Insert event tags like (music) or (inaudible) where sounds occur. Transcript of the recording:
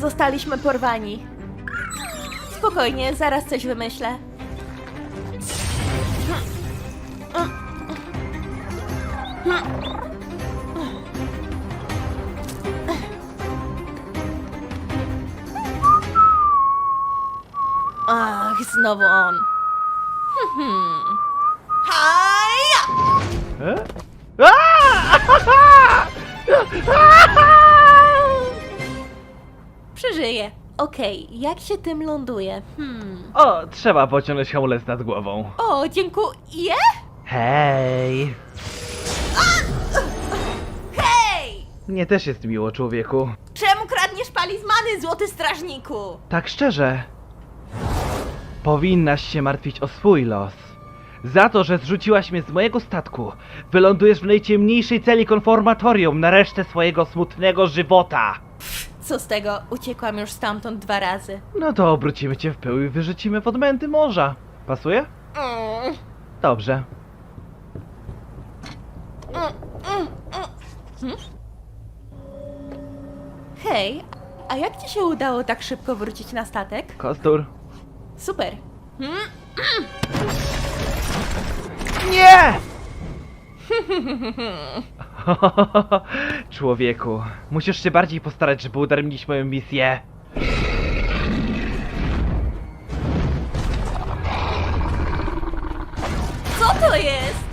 Zostaliśmy porwani. Spokojnie, zaraz coś wymyślę. Ach, znowu on. Hmm. Haja! E? Aaa! (laughs) (laughs) Okej, jak się tym ląduje? Hmm. O, trzeba pociągnąć hamulec nad głową. O, dziękuję! Hej! Hej! Mnie też jest miło, człowieku. Czemu kradniesz palizmany, złoty strażniku? Tak szczerze. Powinnaś się martwić o swój los. Za to, że zrzuciłaś mnie z mojego statku, wylądujesz w najciemniejszej celi konformatorium na resztę swojego smutnego żywota. Co z tego? Uciekłam już stamtąd dwa razy. No to obrócimy cię w pył i wyrzucimy w odmęty morza. Pasuje? Mm. Dobrze. Hej, a jak ci się udało tak szybko wrócić na statek? Kostur. Super. Hmm? Nie! (laughs) (laughs) Człowieku, musisz się bardziej postarać, żeby udaremnić moją misję. Co to jest?